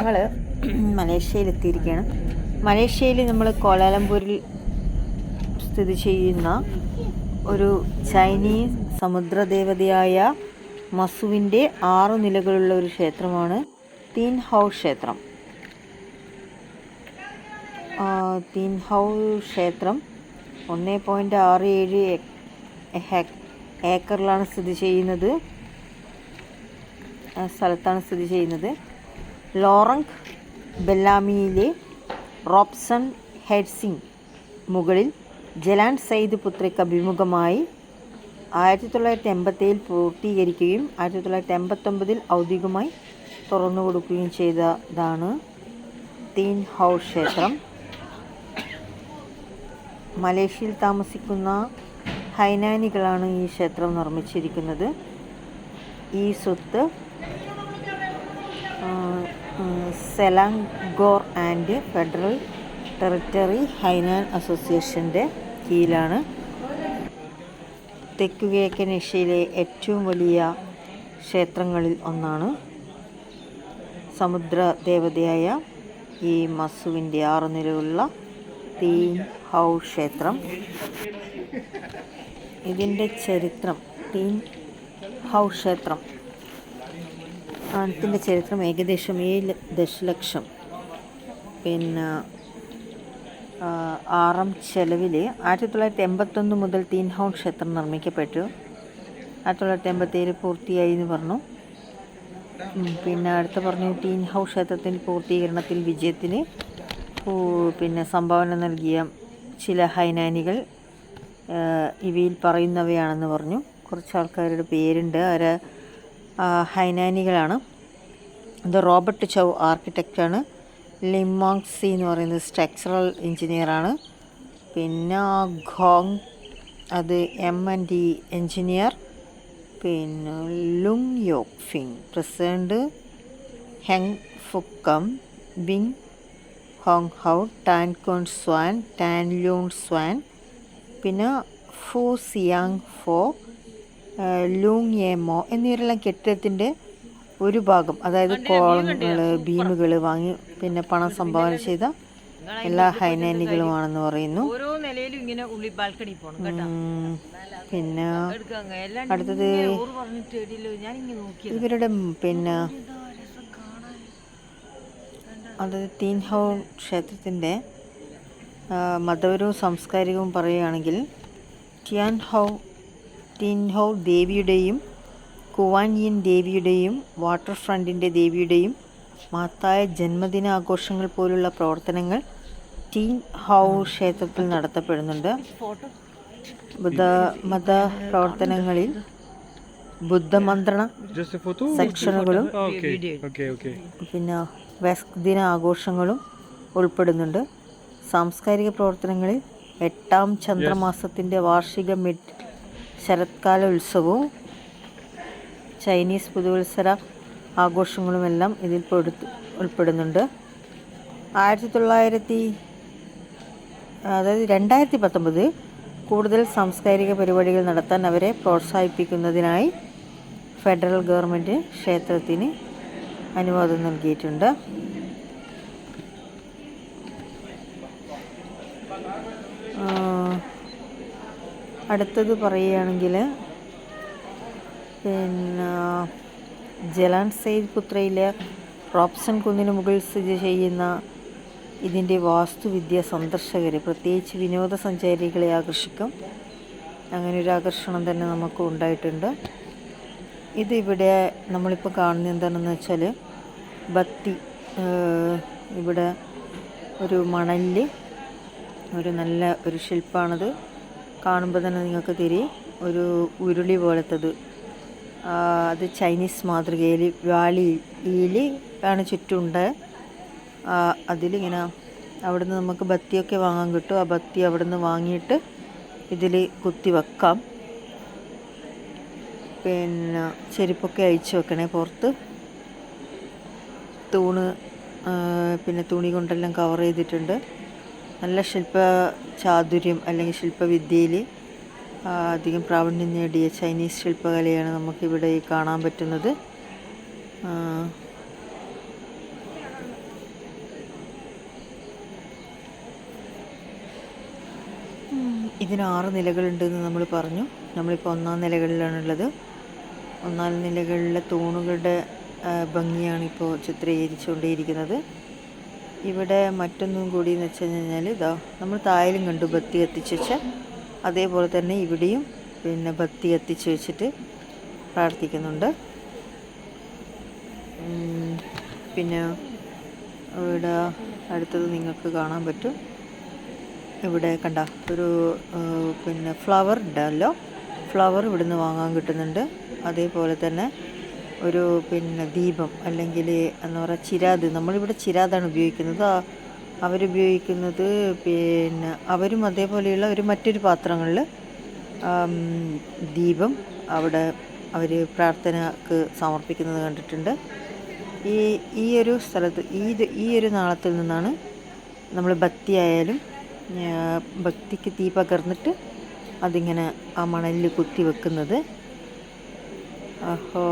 ഞങ്ങൾ മലേഷ്യയിൽ എത്തിയിരിക്കുകയാണ്. മലേഷ്യയിൽ നമ്മൾ കോലാലംപൂരിൽ സ്ഥിതി ചെയ്യുന്ന ഒരു ചൈനീസ് സമുദ്രദേവതയായ മസുവിന്റെ ആറു നിലകളുള്ള ഒരു ക്ഷേത്രമാണ് തീൻ ഹൗ ക്ഷേത്രം. തീൻ ഹൗ ക്ഷേത്രം ഒന്ന് പോയിന്റ് ആറ് ഏഴ് ഏക്കറിലാണ് സ്ഥിതി ചെയ്യുന്നത്. സ്ഥലത്താണ് സ്ഥിതി ചെയ്യുന്നത്. ലോറങ്ക് ബെല്ലാമിയിലെ റോബ്സൺ ഹെഡ്സിംഗ് മുകളിൽ ജലാൻ സയ്യിദ് പുത്രയ്ക്ക് അഭിമുഖമായി ആയിരത്തി തൊള്ളായിരത്തി എൺപത്തേഴിൽ പൂർത്തീകരിക്കുകയും ആയിരത്തി തൊള്ളായിരത്തി എൺപത്തൊമ്പതിൽ ഔദ്യോഗികമായി തുറന്നു കൊടുക്കുകയും ചെയ്തതാണ് തീൻ ഹൗ ക്ഷേത്രം മലേഷ്യയിൽ താമസിക്കുന്ന ഹൈനാനികളാണ് ഈ ക്ഷേത്രം നിർമ്മിച്ചിരിക്കുന്നത്. ഈ സ്വത്ത് Selangor and federal territory Hainan അസോസിയേഷന്റെ കീഴിലാണ്. തെക്കുകിഴക്കൻ ഏഷ്യയിലെ ഏറ്റവും വലിയ ക്ഷേത്രങ്ങളിൽ ഒന്നാണ് സമുദ്ര ദേവതയായ ഈ മസുവിന്റെ ആറു നിലയുള്ള തീ ഹൗ ക്ഷേത്രം. ഇതിന്റെ ചരിത്രം തീൻ ഹൗ ക്ഷേത്രം. ഇതിന്റെ ചരിത്രം ഏകദേശം ഏഴ് ദശലക്ഷം. പിന്നെ ആറാം ചെലവിൽ ആയിരത്തി തൊള്ളായിരത്തി എൺപത്തൊന്ന് മുതൽ തീൻഹൗൺ ക്ഷേത്രം നിർമ്മിക്കപ്പെട്ടു. ആയിരത്തി തൊള്ളായിരത്തി എൺപത്തേഴ് പൂർത്തിയായി എന്ന് പറഞ്ഞു. പിന്നെ അടുത്ത പറഞ്ഞു തീൻഹൗ ക്ഷേത്രത്തിന്റെ പൂർത്തീകരണത്തിൽ വിജയത്തിന് പിന്നെ സംഭാവന നൽകിയ ചില ഹൈനാനികൾ ഇവയിൽ പറയുന്നവയാണെന്ന് പറഞ്ഞു. കുറച്ച് ആൾക്കാരുടെ പേരുണ്ട്. അവരെ ഹൈനാനികളാണ്. ഇത് റോബർട്ട് ചൗ ആർക്കിടെക്റ്റാണ്. ലിമോങ് സി എന്ന് പറയുന്നത് സ്ട്രക്ചറൽ എഞ്ചിനീയറാണ്. പിന്നെ ഖോങ് അത് എം എൻ ഡി എഞ്ചിനീയർ. പിന്നെ Lung Yok Fing president Heng Fukkam Bing Hong How Tan Kon Swan Tan Loon Swan. പിന്നെ ഫു സിയാങ് ഫോ ലൂങ് യമോ എന്നിവരെല്ലാം കെട്ടിടത്തിന്റെ ഒരു ഭാഗം അതായത് കോളങ്ങൾ ഭീമുകൾ വാങ്ങി പിന്നെ പണം സംഭാവന ചെയ്ത എല്ലാ ഹൈനാനികളുമാണെന്ന് പറയുന്നു. പിന്നെ അടുത്തത് ഇവരുടെ പിന്നെ അതായത് തീൻഹൗ ക്ഷേത്രത്തിന്റെ മതപരവും സാംസ്കാരികവും പറയുകയാണെങ്കിൽ ടിയാൻ ഹൗ തീൻഹൗ ദേവിയുടെയും കുവാൻയിൻ ദേവിയുടെയും വാട്ടർ ഫ്രണ്ടിന്റെ ദേവിയുടെയും മഹത്തായ ജന്മദിനാഘോഷങ്ങൾ പോലുള്ള പ്രവർത്തനങ്ങൾ ടീൻ ഹൗ ക്ഷേത്രത്തിൽ നടത്തപ്പെടുന്നുണ്ട് ബുദ്ധ മത പ്രവർത്തനങ്ങളിൽ ബുദ്ധമന്ത്രണ? സെക്ഷനുകളും okay. പിന്നെ വെസ്ക് ദിന ആഘോഷങ്ങളും ഉൾപ്പെടുന്നുണ്ട് സാംസ്കാരിക പ്രവർത്തനങ്ങളിൽ എട്ടാം ചന്ദ്രമാസത്തിന്റെ വാർഷിക മിഡ് ശരത്കാല ഉത്സവവും ചൈനീസ് പുതുവത്സര ആഘോഷങ്ങളുമെല്ലാം ഇതിൽ പെടുത്തു ഉൾപ്പെടുന്നുണ്ട്. ആയിരത്തി തൊള്ളായിരത്തി അതായത് രണ്ടായിരത്തി പത്തൊമ്പത് കൂടുതൽ സാംസ്കാരിക പരിപാടികൾ നടത്താൻ അവരെ പ്രോത്സാഹിപ്പിക്കുന്നതിനായി ഫെഡറൽ ഗവൺമെന്റ് ക്ഷേത്രത്തിന് അനുവാദം നൽകിയിട്ടുണ്ട്. അടുത്തത് പറയുകയാണെങ്കിൽ പിന്നെ ജലാൻ സെയ്ദ് പുത്രയിലെ റോപ്സൺ കുന്നിന് മുകളിൽ സ്ഥിതി ചെയ്യുന്ന ഇതിന്റെ വാസ്തുവിദ്യ സന്ദർശകരെ പ്രത്യേകിച്ച് വിനോദസഞ്ചാരികളെ ആകർഷിക്കും. അങ്ങനെ ഒരു ആകർഷണം തന്നെ നമുക്ക് ഉണ്ടായിട്ടുണ്ട്. ഇതിവിടെ നമ്മളിപ്പോൾ കാണുന്നത് എന്താണെന്ന് വെച്ചാൽ ബത്തി ഇവിടെ ഒരു മണലിൽ ഒരു നല്ല ഒരു ശില്പമാണത്. കാണുമ്പോൾ തന്നെ നിങ്ങൾക്ക് തിരി ഒരു ഉരുളി പോലത്തത്. അത് ചൈനീസ് മാതൃകയിൽ ഈലി ആണ് ചുറ്റുണ്ട്. അതിലിങ്ങനെ അവിടുന്ന് നമുക്ക് ബത്തിയൊക്കെ വാങ്ങാൻ കിട്ടും. ആ ബത്തി അവിടുന്ന് വാങ്ങിയിട്ട് ഇതിൽ കുത്തി വെക്കാം. പിന്നെ ചെരുപ്പൊക്കെ അഴിച്ചു വെക്കണേ പുറത്ത്. തൂണ് പിന്നെ തുണി കൊണ്ടെല്ലാം കവർ ചെയ്തിട്ടുണ്ട്. നല്ല ശില്പ ചാതുര്യം അല്ലെങ്കിൽ ശില്പവിദ്യയിൽ അധികം പ്രാവീണ്യം നേടിയ ചൈനീസ് ശില്പകലയാണ് നമുക്കിവിടെ കാണാൻ പറ്റുന്നത്. ഇതിന് ആറ് നിലകളുണ്ടെന്ന് നമ്മൾ പറഞ്ഞു. നമ്മളിപ്പോൾ ഒന്നാം നിലകളിലാണുള്ളത്. ഒന്നാം നിലകളിലെ തൂണുകളുടെ ഭംഗിയാണിപ്പോൾ ചിത്രീകരിച്ചുകൊണ്ടേയിരിക്കുന്നത്. ഇവിടെ മറ്റൊന്നും കൂടി എന്ന് വെച്ച് കഴിഞ്ഞാൽ ഇതാ നമ്മൾ തായലും കണ്ടു ബത്തി കത്തിച്ച് വെച്ച. അതേപോലെ തന്നെ ഇവിടെയും പിന്നെ ബത്തി കത്തിച്ച് വെച്ചിട്ട് പ്രാർത്ഥിക്കുന്നുണ്ട്. പിന്നെ ഇവിടെ അടുത്തത് നിങ്ങൾക്ക് കാണാൻ പറ്റും. ഇവിടെ കണ്ട ഒരു പിന്നെ ഫ്ലവർ ഉണ്ടല്ലോ. ഫ്ലവർ ഇവിടുന്ന് വാങ്ങാൻ കിട്ടുന്നുണ്ട്. അതേപോലെ തന്നെ ഒരു പിന്നെ ദീപം അല്ലെങ്കിൽ എന്ന് പറയുക ചിരാത്. നമ്മളിവിടെ ചിരാതാണ് ഉപയോഗിക്കുന്നത്. അവരുപയോഗിക്കുന്നത് പിന്നെ അവരും അതേപോലെയുള്ള ഒരു മറ്റൊരു പാത്രങ്ങളിൽ ദീപം അവിടെ അവർ പ്രാർത്ഥനക്ക് സമർപ്പിക്കുന്നത് കണ്ടിട്ടുണ്ട്. ഈ ഈ ഒരു സ്ഥലത്ത് ഈ ഈ ഒരു നാളത്തിൽ നിന്നാണ് നമ്മൾ ഭക്തി ആയാലും ഭക്തിക്ക് തീ പകർന്നിട്ട് അതിങ്ങനെ ആ മണലിൽ കുത്തി വെക്കുന്നത് അപ്പോൾ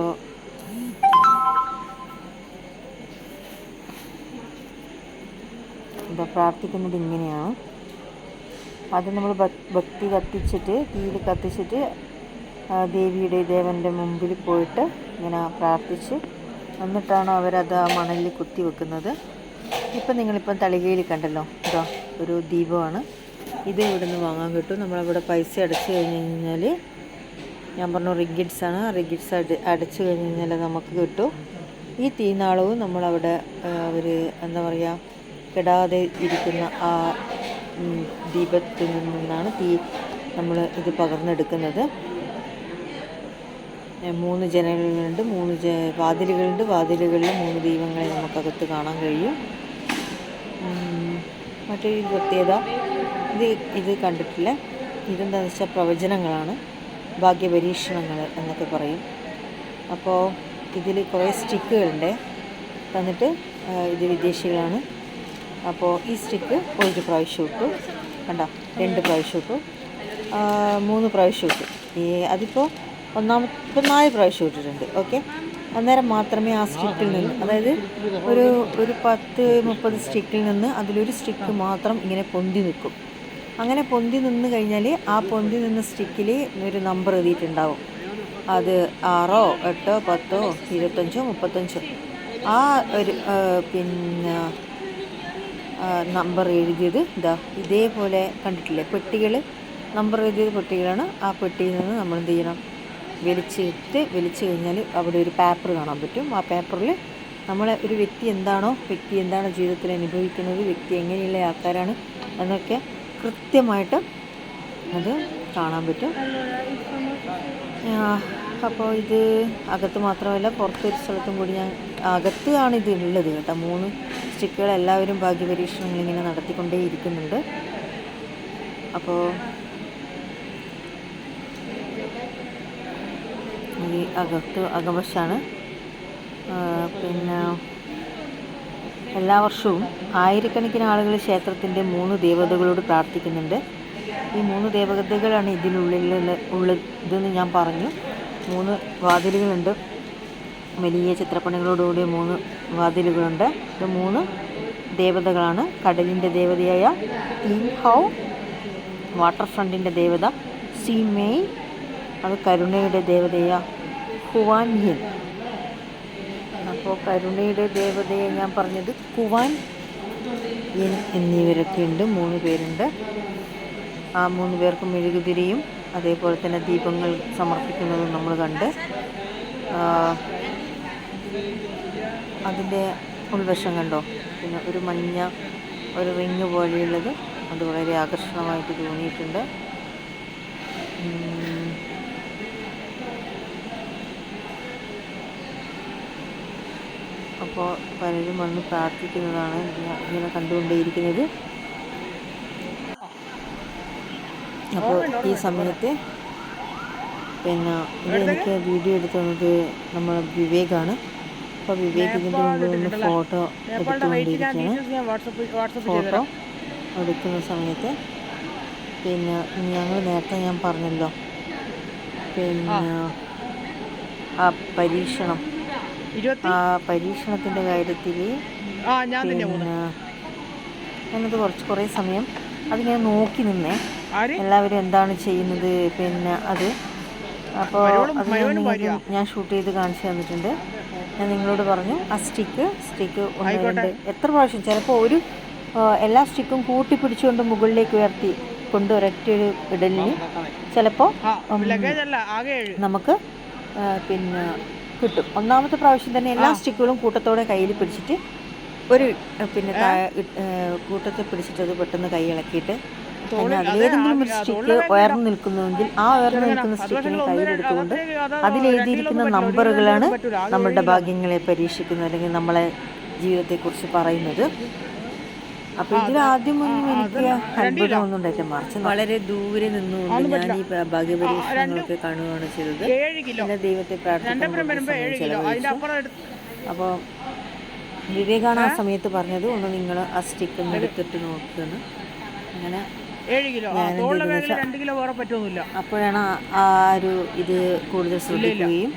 ഇപ്പോൾ പ്രാർത്ഥിക്കുന്നത് ഇങ്ങനെയാണ്. അത് നമ്മൾ ഭക്തി കത്തിച്ചിട്ട് തീയിൽ കത്തിച്ചിട്ട് ദേവിയുടെ ദേവന്റെ മുമ്പിൽ പോയിട്ട് ഇങ്ങനെ പ്രാർത്ഥിച്ച് എന്നിട്ടാണ് അവരത് ആ മണലിൽ കുത്തി വെക്കുന്നത്. ഇപ്പം നിങ്ങളിപ്പം തളികയിൽ കണ്ടല്ലോ ഇതാ ഒരു ദീപമാണ്. ഇത് ഇവിടെ നിന്ന് വാങ്ങാൻ കിട്ടും. നമ്മളവിടെ പൈസ അടച്ചു കഴിഞ്ഞ് കഴിഞ്ഞാൽ ഞാൻ പറഞ്ഞു റിഗിഡ്സ് ആണ്. റിഗിഡ്സ് അടി അടച്ചു കഴിഞ്ഞ് കഴിഞ്ഞാൽ നമുക്ക് കിട്ടും. ഈ തീനാളവും നമ്മളവിടെ അവർ എന്താ പറയുക കെടാതെ ഇരിക്കുന്ന ആ ദീപത്തിൽ നിന്നാണ് തീ നമ്മൾ ഇത് പകർന്നെടുക്കുന്നത്. മൂന്ന് ജനലുകളുണ്ട് മൂന്ന് ജ വാതിലുകളുണ്ട്. വാതിലുകളിൽ മൂന്ന് ദീപങ്ങളെ നമുക്കകത്ത് കാണാൻ കഴിയും. മറ്റൊരു പ്രത്യേകത ഇത് ഇത് കണ്ടിട്ടില്ല? ഇതെന്താണെന്ന് വെച്ചാൽ പ്രവചനങ്ങളാണ്. ഭാഗ്യപരീക്ഷണങ്ങൾ എന്നൊക്കെ പറയും. അപ്പോൾ ഇതിൽ കുറേ സ്റ്റിക്കുകളുണ്ട്. തന്നിട്ട് ഇത് വിദേശികളാണ് അപ്പോൾ ഈ സ്റ്റിക്ക് ഒരു പ്രാവശ്യം ഇട്ടു. കണ്ട? രണ്ട് പ്രാവശ്യം ഇട്ടു. മൂന്ന് പ്രാവശ്യം ഇട്ടു. ഈ അതിപ്പോൾ ഒന്നാമത്തെ ഇപ്പോൾ നാല് പ്രാവശ്യം ഇട്ടിട്ടുണ്ട്. ഓക്കെ? അന്നേരം മാത്രമേ ആ സ്റ്റിക്കിൽ നിന്ന് അതായത് ഒരു ഒരു പത്ത് മുപ്പത് സ്റ്റിക്കിൽ നിന്ന് അതിലൊരു സ്റ്റിക്ക് മാത്രം ഇങ്ങനെ പൊന്തി നിൽക്കും. അങ്ങനെ പൊന്തി നിന്ന് കഴിഞ്ഞാൽ ആ പൊന്തി നിന്ന സ്റ്റിക്കിൽ ഒരു നമ്പർ എഴുതിയിട്ടുണ്ടാവും. അത് ആറോ എട്ടോ പത്തോ ഇരുപത്തഞ്ചോ മുപ്പത്തഞ്ചോ. ആ ഒരു പിന്നെ നമ്പർ എഴുതിയത്. ഇതാ ഇതേപോലെ കണ്ടിട്ടില്ലേ? പെട്ടികൾ നമ്പർ എഴുതിയത് പെട്ടികളാണ്. ആ പെട്ടിയിൽ നിന്ന് നമ്മൾ എന്ത് ചെയ്യണം? വലിച്ചിട്ട് വലിച്ചു കഴിഞ്ഞാൽ അവിടെ ഒരു പേപ്പർ കാണാൻ പറ്റും. ആ പേപ്പറിൽ നമ്മൾ ഒരു വ്യക്തി എന്താണോ വ്യക്തി എന്താണോ ജീവിതത്തിൽ അനുഭവിക്കുന്നത് വ്യക്തി എങ്ങനെയുള്ള ആൾക്കാരാണ് എന്നൊക്കെ കൃത്യമായിട്ട് അത് കാണാൻ പറ്റും. അപ്പോൾ ഇത് അകത്ത് മാത്രമല്ല പുറത്തൊരു സ്ഥലത്തും കൂടി ഞാൻ അകത്ത് ആണ് ഇത് ഉള്ളത് കേട്ടോ. മൂന്ന് സ്റ്റിക്കുകൾ എല്ലാവരും ഭാഗ്യപരീക്ഷണങ്ങൾ ഇങ്ങനെ നടത്തിക്കൊണ്ടേ ഇരിക്കുന്നുണ്ട്. അപ്പോൾ ഈ അകത്ത് അകവശാണ്. പിന്നെ എല്ലാ വർഷവും ആയിരക്കണക്കിന് ആളുകൾ ക്ഷേത്രത്തിന്റെ മൂന്ന് ദേവതകളോട് പ്രാർത്ഥിക്കുന്നുണ്ട്. ഈ മൂന്ന് ദേവതകളാണ് ഇതിനുള്ളിൽ ഉള്ളതെന്ന് ഞാൻ പറഞ്ഞു. മൂന്ന് വാതിലുകളുണ്ട്. വലിയ ചിത്രപ്പണികളോടുകൂടിയ മൂന്ന് വാതിലുകളുണ്ട്. ഇത് മൂന്ന് ദേവതകളാണ്. കടലിന്റെ ദേവതയായ ഇൻഹൗ വാട്ടർ ഫ്രണ്ടിന്റെ ദേവത സി മെയ് അത് കരുണയുടെ ദേവതയായ ഹിൻ അപ്പോൾ കരുണയുടെ ദേവതയെ ഞാൻ പറഞ്ഞത് കുവാൻ യൻ എന്നിവരൊക്കെ ഉണ്ട്. മൂന്ന് പേരുണ്ട്. ആ മൂന്ന് പേർക്കും മെഴുകുതിരിയും അതേപോലെ തന്നെ ദീപങ്ങൾ സമർപ്പിക്കുന്നതും നമ്മൾ കണ്ട് അതിന്റെ ഉൾവശം കണ്ടോ? പിന്നെ ഒരു മഞ്ഞ ഒരു റിങ് പോലെയുള്ളത് അത് വളരെ ആകർഷണമായിട്ട് തോന്നിയിട്ടുണ്ട്. അപ്പോൾ പലരും വന്ന് പ്രാർത്ഥിക്കുന്നതാണ് ഇങ്ങനെ കണ്ടുകൊണ്ടേയിരിക്കുന്നത്. അപ്പോൾ ഈ സമയത്ത് പിന്നെ ഇത് എനിക്ക് വീഡിയോ എടുത്തു തന്നത് നമ്മൾ വിവേകാണ്. അപ്പോൾ വിവേക് ഇതിന്റെ മുമ്പിൽ നിന്ന് ഫോട്ടോ എടുത്തുകൊണ്ടിരിക്കുകയാണ്. ഫോട്ടോ എടുക്കുന്ന സമയത്ത്. പിന്നെ ഞങ്ങൾ നേരത്തെ ഞാൻ പറഞ്ഞല്ലോ. പിന്നെ ആ. പരീക്ഷണം. ആ പരീക്ഷണത്തിന്റെ കാര്യത്തിൽ പിന്നെ ഞാനത് കുറച്ച് കുറേ സമയം അതിങ്ങനെ നോക്കി നിന്നേ. എല്ലാവരും എന്താണ് ചെയ്യുന്നത്? പിന്നെ അത്. അപ്പോൾ അത് ഞാൻ ഷൂട്ട് ചെയ്ത് കാണിച്ചു തന്നിട്ടുണ്ട്. ഞാൻ നിങ്ങളോട് പറഞ്ഞു ആ സ്റ്റിക്ക് സ്റ്റിക്ക് ഒന്ന് രണ്ട് എത്ര പ്രാവശ്യം? ചിലപ്പോൾ ഒരു എല്ലാ സ്റ്റിക്കും കൂട്ടി പിടിച്ചുകൊണ്ട് മുകളിലേക്ക് ഉയർത്തി കൊണ്ട് ഒരൊറ്റ ഒരു ഇടലിന് ചിലപ്പോൾ നമുക്ക് പിന്നെ കിട്ടും. ഒന്നാമത്തെ പ്രാവശ്യം തന്നെ എല്ലാ സ്റ്റിക്കുകളും കൂട്ടത്തോടെ കയ്യിൽ പിടിച്ചിട്ട് ഒരു പിന്നെ കൂട്ടത്തിൽ പിടിച്ചിട്ട് അത് പെട്ടെന്ന് കൈ ഇളക്കിയിട്ട് പിന്നെ അതിലേതെങ്കിലും ഒരു സ്റ്റിക്ക് ഉയർന്നു നിൽക്കുന്നുവെങ്കിൽ ആ ഉയർന്നു നിൽക്കുന്ന സ്റ്റിക്കിനെ കയ്യിലെടുത്തുകൊണ്ട് അതിലെഴുതിയിരിക്കുന്ന നമ്പറുകളാണ് നമ്മളുടെ ഭാഗ്യങ്ങളെ പരീക്ഷിക്കുന്നത് അല്ലെങ്കിൽ നമ്മളെ ജീവിതത്തെക്കുറിച്ച് പറയുന്നത്. അപ്പൊ ഇതിൽ ആദ്യമൊന്നും എനിക്ക് അത്ഭുതമൊന്നും ഉണ്ടായില്ല മറിച്ച് വളരെ ദൂരെ നിന്നുകൊണ്ട് ഞാൻ ഈ ഭാഗ്യപരീക്ഷണങ്ങളൊക്കെ കാണുകയാണ് ചെയ്തത്. പിന്നെ ദൈവത്തെ പ്രാർത്ഥിക്കാൻ അപ്പോൾ വിവേകാണ് ആ സമയത്ത് പറഞ്ഞത്. ഒന്ന് നിങ്ങൾ ആ സ്റ്റിക്ക് ഒന്ന് എടുത്തിട്ട് നോക്കുന്നു. അങ്ങനെ ഏഴ് കിലോ. ആ തോളിലെ വേദന രണ്ട് കിലോ വേറെ പറ്റുമൊന്നുമില്ല അപ്പോഴാണ് ആ- ഒരു ഇത് കൂടുതൽ ശ്രദ്ധിക്കുകയും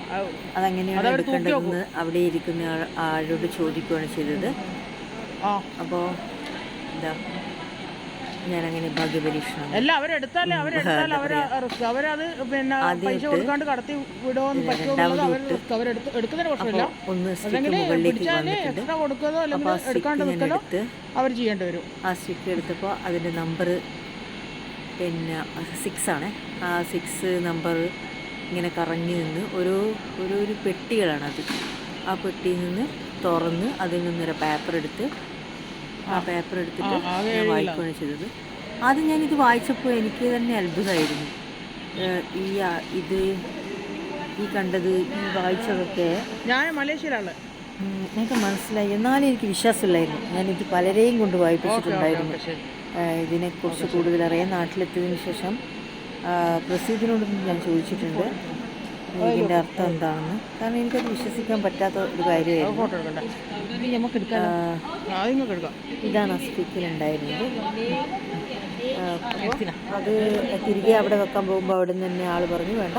അതെങ്ങനെയാണ് എടുക്കേണ്ടതെന്ന് അവിടെ ഇരിക്കുന്ന ആളോട് ചോദിക്കുകയാണ് ചെയ്തത്. അപ്പോ അപ്പോൾ എന്താ ഞാനങ്ങനെ ഭാഗ്യപരീക്ഷണം എല്ലാം അവരെടുത്താലേ അവരെടുത്താൽ അവർ റിസ്ക്. അവരത് പിന്നെ പൈസ കൊടുക്കാണ്ട് കടത്തി വിടുമെന്ന് പറ്റുമെന്നുള്ളത് അവർ റിസ്ക്. അവരെടുത്ത് എടുക്കുന്നതിന് പ്രശ്നമില്ല. അല്ലെങ്കിൽ പിടിച്ചാൽ എക്സ്ട്രാ കൊടുക്കുകയോ അല്ലെങ്കിൽ എടുക്കാണ്ട് നിൽക്കലോ അവർ ചെയ്യേണ്ടി വരും. ആ സ്റ്റിക്ക് എടുത്തപ്പോൾ അതിന്റെ നമ്പർ പിന്നെ സിക്സ് ആണ്. ആ സിക്സ് നമ്പർ ഇങ്ങനെ കറങ്ങി നിന്ന് ഒരു ഒരു ഒരു അത് ആ പെട്ടിയിൽ നിന്ന് തുറന്ന് അതിൽ നിന്നൊരു പേപ്പർ എടുത്ത് ആ പേപ്പർ എടുത്തിട്ട് ഞാൻ വായിക്കുകയാണ് ചെയ്തത്. ആദ്യം ഞാനിത് വായിച്ചപ്പോൾ എനിക്ക് തന്നെ അത്ഭുതമായിരുന്നു. ഈ ഇത് ഈ കണ്ടത് ഈ വായിച്ചതൊക്കെ ഞാൻ മലേഷ്യയിലാണ്. എനിക്ക് മനസ്സിലായി. എന്നാലും എനിക്ക് വിശ്വാസമില്ലായിരുന്നു. ഞാനിത് പലരെയും കൊണ്ട് വായിപ്പിച്ചിട്ടുണ്ടായിരുന്നു. ഇതിനെക്കുറിച്ച് കൂടുതൽ അറിയാൻ നാട്ടിലെത്തിയതിനു ശേഷം പ്രസീദിനോടൊന്നും ഞാൻ ചോദിച്ചിട്ടുണ്ട്. ഇതിന്റെ അർത്ഥം എന്താണെന്ന് കാരണം എനിക്കത് വിശ്വസിക്കാൻ പറ്റാത്ത ഒരു കാര്യമായിരുന്നു. ഇതാണ് ആ ഉണ്ടായിരുന്നത്. അത് തിരികെ അവിടെ വെക്കാൻ പോകുമ്പോൾ അവിടെ നിന്ന് തന്നെ ആൾ പറഞ്ഞു വേണ്ട.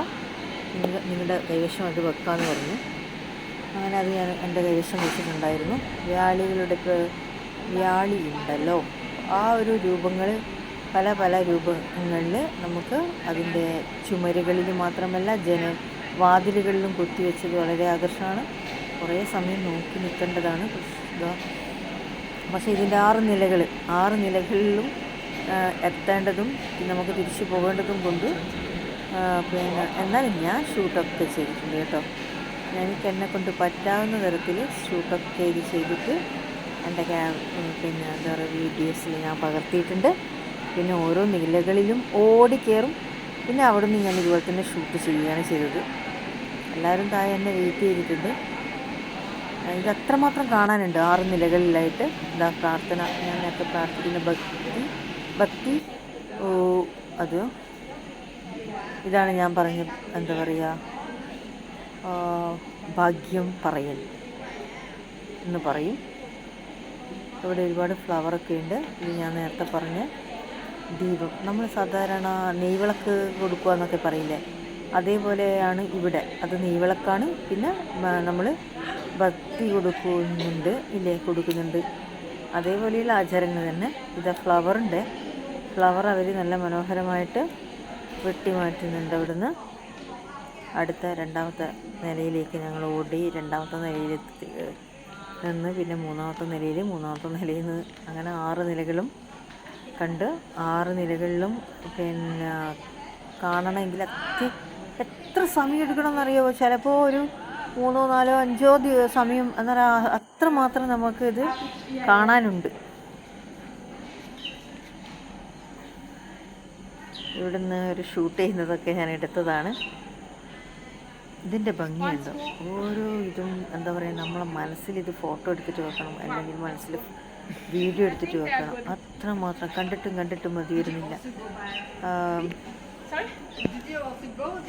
നിങ്ങളുടെ കൈവശം അത് വെക്കാമെന്ന് പറഞ്ഞു. അങ്ങനെ അത് ഞാൻ എന്റെ കൈവശം വെച്ചിട്ടുണ്ടായിരുന്നു. വ്യാളികളുടെ വ്യാളി ഉണ്ടല്ലോ. ആ ഒരു രൂപങ്ങൾ പല പല രൂപങ്ങളിൽ നമുക്ക് അതിന്റെ ചുമരുകളിൽ മാത്രമല്ല ജന വാതിലുകളിലും കൊത്തിവെച്ചത് വളരെ ആകർഷമാണ് കുറേ സമയം നോക്കി നിൽക്കേണ്ടതാണ്. പക്ഷേ ഇതിന്റെ ആറ് നിലകൾ ആറ് നിലകളിലും എത്തേണ്ടതും നമുക്ക് തിരിച്ചു പോകേണ്ടതും കൊണ്ട് പിന്നെ എന്നാലും ഞാൻ ഷൂട്ടൊക്കെ ചെയ്തിട്ടുണ്ട് കേട്ടോ. എനിക്ക് എന്നെ കൊണ്ട് പറ്റാവുന്ന തരത്തിൽ ഷൂട്ടൊക്കെ ഇത് ചെയ്തിട്ട് എന്റെ ക്യാ പിന്നെ എന്താ പറയുക വീഡിയോസിൽ ഞാൻ പകർത്തിയിട്ടുണ്ട്. പിന്നെ ഓരോ നിലകളിലും ഓടിക്കയറും. പിന്നെ അവിടെ നിന്ന് ഞാൻ ഇതുപോലെ തന്നെ ഷൂട്ട് ചെയ്യുകയാണ് ചെയ്തത്. എല്ലാവരും താഴെ എന്നെ വെയിറ്റ് ചെയ്തിട്ടുണ്ട്. ഇത് അത്രമാത്രം കാണാനുണ്ട്. ആറ് നിലകളിലായിട്ട് ഇതാ പ്രാർത്ഥന ഞാൻ നേരത്തെ പ്രാർത്ഥിക്കുന്ന ഭക്തി ഭക്തി ഓ അത്. ഇതാണ് ഞാൻ പറഞ്ഞ എന്താ പറയുക ഭാഗ്യം പറയൽ എന്ന് പറയും. ഇവിടെ ഒരുപാട് ഫ്ലവറൊക്കെ ഉണ്ട്. ഇത് ഞാൻ നേരത്തെ പറഞ്ഞ ദീപം. നമ്മൾ സാധാരണ നെയ്വിളക്ക് കൊടുക്കുക എന്നൊക്കെ പറയില്ലേ? അതേപോലെയാണ് ഇവിടെ. അത് നെയ്വിളക്കാണ്. പിന്നെ നമ്മൾ ഭക്തി കൊടുക്കുന്നുണ്ട് ഇല്ലേ കൊടുക്കുന്നുണ്ട്. അതേപോലെയുള്ള ആചാരങ്ങൾ തന്നെ. ഇത് ഫ്ലവറിന്റെ ഫ്ലവർ അവർ നല്ല മനോഹരമായിട്ട് വെട്ടി മാറ്റുന്നുണ്ട് അവിടുന്ന്. അടുത്ത രണ്ടാമത്തെ നിലയിലേക്ക് ഞങ്ങൾ ഓടി രണ്ടാമത്തെ നിലയിൽ നിന്ന് പിന്നെ മൂന്നാമത്തെ നിലയിൽ മൂന്നാമത്തെ നിലയിൽ നിന്ന് അങ്ങനെ ആറ് നിലകളും കണ്ട് ആറ് നിലകളിലും പിന്നെ കാണണമെങ്കിൽ അത്യ എത്ര സമയം എടുക്കണമെന്നറിയാമോ ചിലപ്പോൾ ഒരു മൂന്നോ നാലോ അഞ്ചോ സമയം എന്നാൽ അത്ര മാത്രം നമുക്ക് ഇത് കാണാനുണ്ട്. ഇവിടുന്ന് ഒരു ഷൂട്ട് ചെയ്യുന്നതൊക്കെ ഞാൻ എടുത്തതാണ്. ഇതിന്റെ ഭംഗിയുണ്ടോ? ഓരോ ഇതും എന്താ പറയുക നമ്മളെ മനസ്സിൽ ഇത് ഫോട്ടോ എടുത്തിട്ട് വെക്കണം അല്ലെങ്കിൽ മനസ്സിൽ വീഡിയോ എടുത്തിട്ട് വെക്കണം. അത്രമാത്രം കണ്ടിട്ടും കണ്ടിട്ടും മതി വരുന്നില്ല ആം,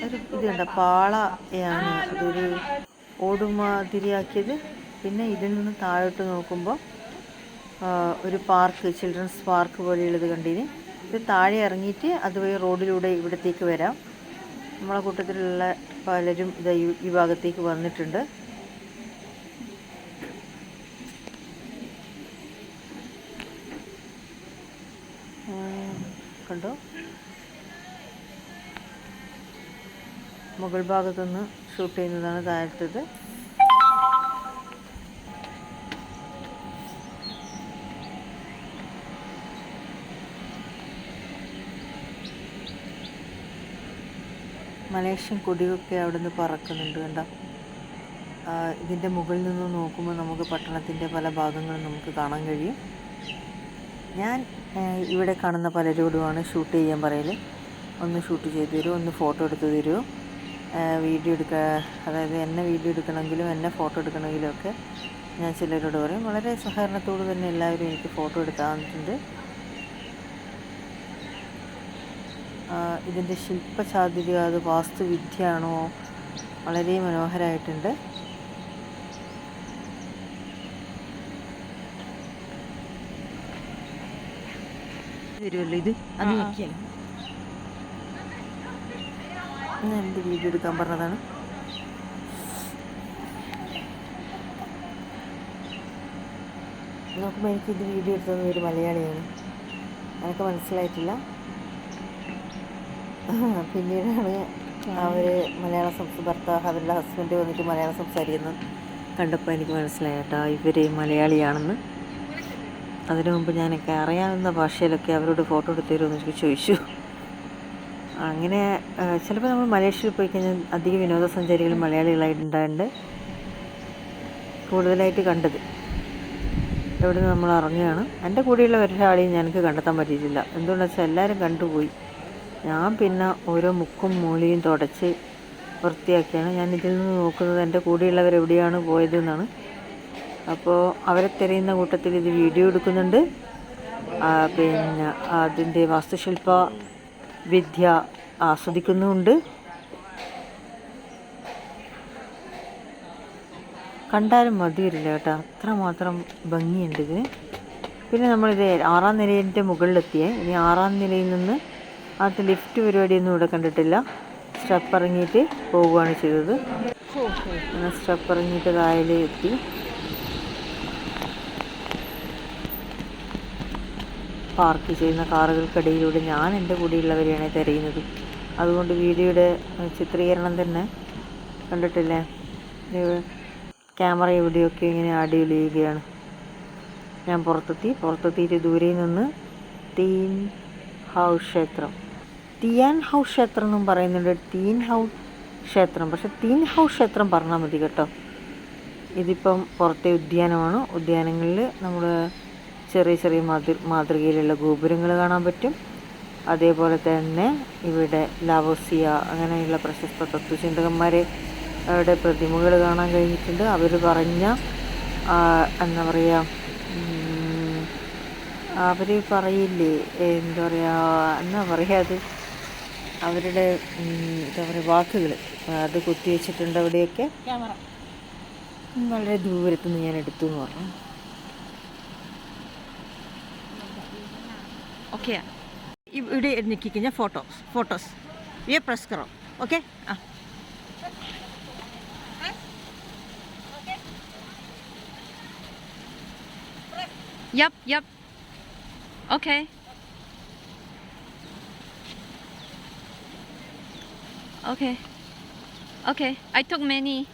ഒരു ഇത് കണ്ട പാളയാണ് അതൊരു ഓടുമാതിരിയാക്കിയത് പിന്നെ ഇതിൽ നിന്ന് താഴോട്ട് നോക്കുമ്പോൾ ഒരു പാർക്ക് ചിൽഡ്രൻസ് പാർക്ക് പോലെയുള്ളത് കണ്ടിന്. ഇത് താഴെ ഇറങ്ങിയിട്ട് അതുവഴി റോഡിലൂടെ ഇവിടത്തേക്ക് വരാം. നമ്മളെ കൂട്ടത്തിലുള്ള പലരും ഇത് ഈ ഭാഗത്തേക്ക് വന്നിട്ടുണ്ട്. കണ്ടോ? മുകൾ ഭാഗത്തുനിന്ന് ഷൂട്ട് ചെയ്യുന്നതാണ് താഴത്തത്. മലേഷ്യൻ കൊടിയൊക്കെ അവിടെ നിന്ന് പറക്കുന്നുണ്ട് കണ്ടോ? ഇതിന്റെ മുകളിൽ നിന്ന് നോക്കുമ്പോൾ നമുക്ക് പട്ടണത്തിന്റെ പല ഭാഗങ്ങളും നമുക്ക് കാണാൻ കഴിയും. ഞാൻ ഇവിടെ കാണുന്ന പലരോടുമാണ് ഷൂട്ട് ചെയ്യാൻ പറയൽ ഒന്ന് ഷൂട്ട് ചെയ്ത് തരുമോ ഒന്ന് ഫോട്ടോ എടുത്ത് തരുമോ വീഡിയോ എടുക്കുക അതായത് എന്നെ വീഡിയോ എടുക്കണമെങ്കിലും എന്നെ ഫോട്ടോ എടുക്കണമെങ്കിലും ഒക്കെ ഞാൻ ചിലരോട് പറയും. വളരെ സഹകരണത്തോട് തന്നെ എല്ലാവരും എനിക്ക് ഫോട്ടോ എടുക്കാറുണ്ട്. ഇതിന്റെ ശില്പചാതുര്യ അത് വാസ്തുവിദ്യയാണോ? വളരെ മനോഹരമായിട്ടുണ്ട് വരുമല്ലോ ഇത്? അത് നോക്കിയാലോ ഞാൻ എന്റെ വീഡിയോ എടുക്കാൻ പറഞ്ഞതാണ്? നോക്കുമ്പോൾ എനിക്ക് ഇത് വീഡിയോ എടുത്തത് ഒരു മലയാളിയാണ്. എനിക്ക് മനസ്സിലായിട്ടില്ല? പിന്നീടാണ് അവർ മലയാളം സംസ് ഭർത്താവ് അവരുടെ ഹസ്ബൻഡ് വന്നിട്ട് മലയാളം സംസാരിക്കുന്നത് കണ്ടപ്പോൾ എനിക്ക് മനസ്സിലായി കേട്ടോ ഇവർ മലയാളിയാണെന്ന്. അതിനു മുമ്പ് ഞാനൊക്കെ അറിയാവുന്ന ഭാഷയിലൊക്കെ അവരോട് ഫോട്ടോ എടുത്തു തരുമെന്ന് ചോദിച്ചു. അങ്ങനെ ചിലപ്പോൾ നമ്മൾ മലേഷ്യയിൽ പോയി കഴിഞ്ഞാൽ അധിക വിനോദസഞ്ചാരികൾ മലയാളികളായിട്ടുണ്ടായിട്ടുണ്ട്. കൂടുതലായിട്ട് കണ്ടത്. എവിടെ നിന്ന് നമ്മൾ ഇറങ്ങുകയാണ് എന്റെ കൂടെയുള്ള ഒരാളെയും ഞങ്ങൾക്ക് കണ്ടെത്താൻ പറ്റിയിട്ടില്ല. എന്തുകൊണ്ടെന്ന് വെച്ചാൽ എല്ലാവരും കണ്ടുപോയി. ഞാൻ പിന്നെ ഓരോ മുക്കും മൂലയും തുടച്ച് വൃത്തിയാക്കിയാണ്. ഞാൻ ഇതിൽ നിന്ന് നോക്കുന്നത് എന്റെ കൂടെയുള്ളവർ എവിടെയാണ് പോയത് എന്നാണ്. അപ്പോൾ അവരെ തിരയുന്ന കൂട്ടത്തിൽ ഇത് വീഡിയോ എടുക്കുന്നുണ്ട്. പിന്നെ അതിന്റെ വാസ്തുശില്പ വിദ്യ ആസ്വദിക്കുന്നുമുണ്ട് കണ്ടാലും മതിയില്ല കേട്ടോ. അത്രമാത്രം ഭംഗിയുണ്ട് ഇത്. പിന്നെ നമ്മളിത് ആറാം നിലയിന്റെ മുകളിലെത്തിയേ. ഇനി ആറാം നിലയിൽ നിന്ന് അത് ലിഫ്റ്റ് പരിപാടിയൊന്നും ഇവിടെ കണ്ടിട്ടില്ല. സ്റ്റെപ്പ് ഇറങ്ങിയിട്ട് പോവുകയാണ് ചെയ്തത്. സ്റ്റെപ്പ് ഇറങ്ങിയിട്ട് താഴെ എത്തി പാർക്ക് ചെയ്യുന്ന കാറുകൾക്കിടയിലൂടെ ഞാൻ എന്റെ കൂടെയുള്ളവരെയാണ് തിരയുന്നത്. അതുകൊണ്ട് വീഡിയോയുടെ ചിത്രീകരണം തന്നെ കണ്ടിട്ടില്ലേ? ക്യാമറ എവിടെയൊക്കെ ഇങ്ങനെ ആടി ചെയ്യുകയാണ് ഞാൻ പുറത്തെത്തി പുറത്തെത്തിയിട്ട് ദൂരെ നിന്ന് തീൻ ഹൗ ക്ഷേത്രം. തിയാൻ ഹൗ ക്ഷേത്രം എന്നും പറയുന്നുണ്ട്. തീൻ ഹൗ ക്ഷേത്രം. പക്ഷെ തീൻ ഹൗ ക്ഷേത്രം പറഞ്ഞാൽ മതി കേട്ടോ. ഇതിപ്പം പുറത്തെ ഉദ്യാനമാണ്. ഉദ്യാനങ്ങളിൽ നമ്മൾ ചെറിയ ചെറിയ മാതൃ മാതൃകയിലുള്ള ഗോപുരങ്ങൾ കാണാൻ പറ്റും. അതേപോലെ തന്നെ ഇവിടെ ലാവോസിയ അങ്ങനെയുള്ള പ്രശസ്ത തത്വചിന്തകന്മാരെ അവരുടെ പ്രതിമകൾ കാണാൻ കഴിഞ്ഞിട്ടുണ്ട്. അവർ പറഞ്ഞ എന്താ പറയുക അവർ പറയില്ലേ എന്താ പറയുക എന്നാ പറയുക അത്? അവരുടെ എന്താ പറയുക വാക്കുകൾ അത് കുത്തിവെച്ചിട്ടുണ്ട് അവിടെയൊക്കെ. വളരെ ദൂരത്തുനിന്ന് ഞാൻ എടുത്തു എന്ന് പറഞ്ഞു. ഓക്കെ ഇവിടെ നിൽക്കിക്കഴിഞ്ഞാൽ ഫോട്ടോസ് ഫോട്ടോസ് ये प्रेस करो ओके ആ Yep, yep. Okay. Okay. Okay, I took many.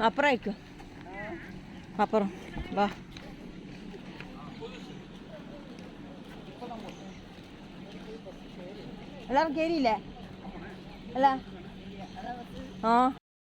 അപ്പുറം അയക്കും അപ്പുറം വാ എല്ലാവരും കയറിയില്ലേ അല്ല ആ